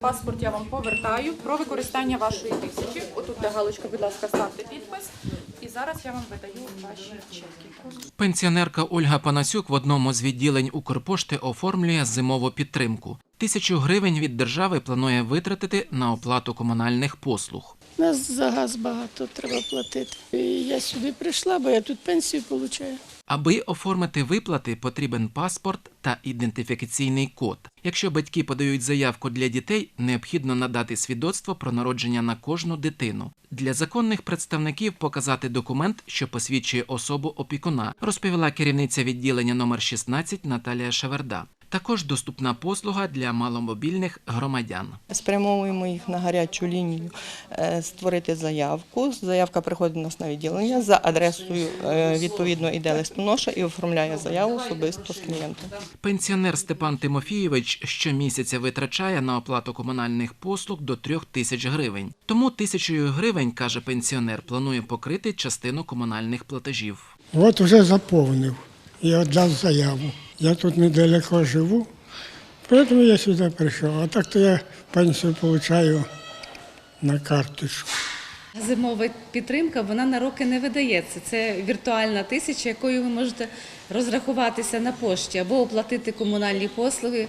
Паспорт я вам повертаю про використання вашої тисячі. Отут де галочка, будь ласка, ставте підпис. І зараз я вам видаю ваші чеки. Пенсіонерка Ольга Панасюк в одному з відділень Укрпошти оформлює зимову підтримку. Тисячу гривень від держави планує витратити на оплату комунальних послуг. Нас за газ багато треба платити. І я сюди прийшла, бо я тут пенсію отримую. Аби оформити виплати, потрібен паспорт та ідентифікаційний код. Якщо батьки подають заявку для дітей, необхідно надати свідоцтво про народження на кожну дитину. Для законних представників показати документ, що посвідчує особу опікуна, розповіла керівниця відділення номер 16 Наталія Шеверда. Також доступна послуга для маломобільних громадян. Спрямовуємо їх на гарячу лінію е, створити заявку. Заявка приходить до нас на відділення за адресою е, відповідно іде листоноша і оформляє заяву особисто з клієнтом. Пенсіонер Степан Тимофійович щомісяця витрачає на оплату комунальних послуг до трьох тисяч гривень. Тому тисячою гривень, каже пенсіонер, планує покрити частину комунальних платежів. От вже заповнив і віддав заяву. Я тут недалеко живу, тому я сюди прийшов. А так то я пенсію отримую на карточку. Зимова підтримка вона на роки не видається. Це віртуальна тисяча, якою ви можете розрахуватися на пошті або оплатити комунальні послуги,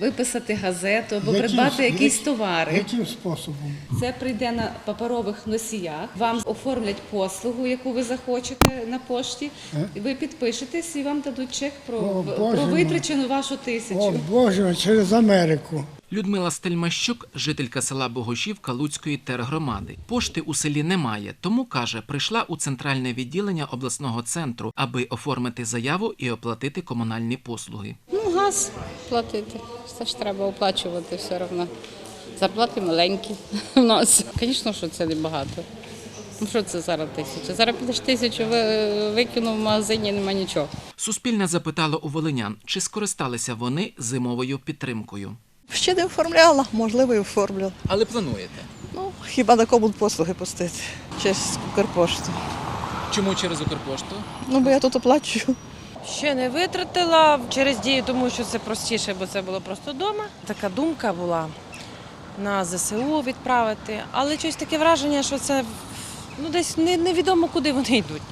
виписати газету, або Яким- придбати якісь як- товари. Яким способом? Це прийде на паперових носіях. Вам оформлять послугу, яку ви захочете на пошті. і Ви підпишетесь і вам дадуть чек про, О, про витрачену вашу О, тисячу. Боже, через Америку. Людмила Стельмащук, жителька села Богошівка Луцької тергромади. Пошти у селі немає, тому каже, прийшла у центральне відділення обласного центру, аби оформити заяву і оплатити комунальні послуги. Ну, газ платити. Все ж треба оплачувати все одно. Зарплати маленькі у нас. Звісно, що це небагато. Ну що це зараз тисяча? Зараз підеш тисячу, викинув в магазині, нема нічого. Суспільне запитало у волинян, чи скористалися вони зимовою підтримкою. Ще не оформляла, можливо, і оформлю. Але плануєте? Ну, хіба на кому послуги пустити через Укрпошту. Чому через Укрпошту? Ну, бо я тут оплачую. Ще не витратила через дію, тому що це простіше, бо це було просто вдома. Така думка була на ЗСУ відправити, але щось таке враження, що це ну, десь не- невідомо, куди вони йдуть.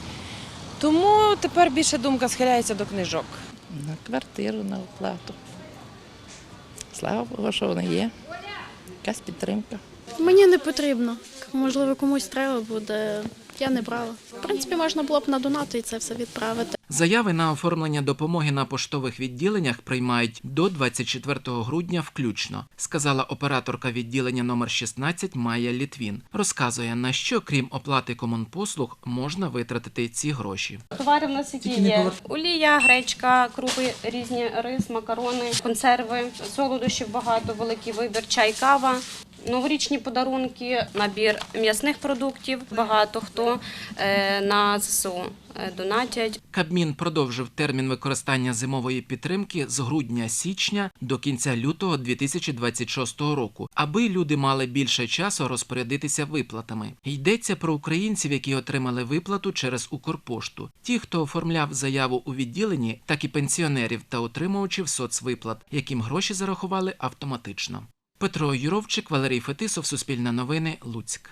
Тому тепер більше думка схиляється до книжок. На квартиру, на оплату. Слава Богу, що вони є. Якась підтримка. Мені не потрібно. Можливо, комусь треба буде. Я не брала. В принципі, можна було б на донати і це все відправити. Заяви на оформлення допомоги на поштових відділеннях приймають до 24 грудня включно, сказала операторка відділення номер 16 Майя Літвін. Розказує, на що, крім оплати комунпослуг, можна витратити ці гроші. Товари в нас які є олія, гречка, крупи, різні рис, макарони, консерви, солодощів багато, великий вибір, чай, кава. Новорічні подарунки, набір м'ясних продуктів. Багато хто е, на ЗСУ донатять. Кабмін продовжив термін використання зимової підтримки з грудня-січня до кінця лютого 2026 року, аби люди мали більше часу розпорядитися виплатами. Йдеться про українців, які отримали виплату через Укрпошту. Ті, хто оформляв заяву у відділенні, так і пенсіонерів та отримувачів соцвиплат, яким гроші зарахували автоматично. Петро Юровчик, Валерій Фетисов, Суспільне новини, Луцьк.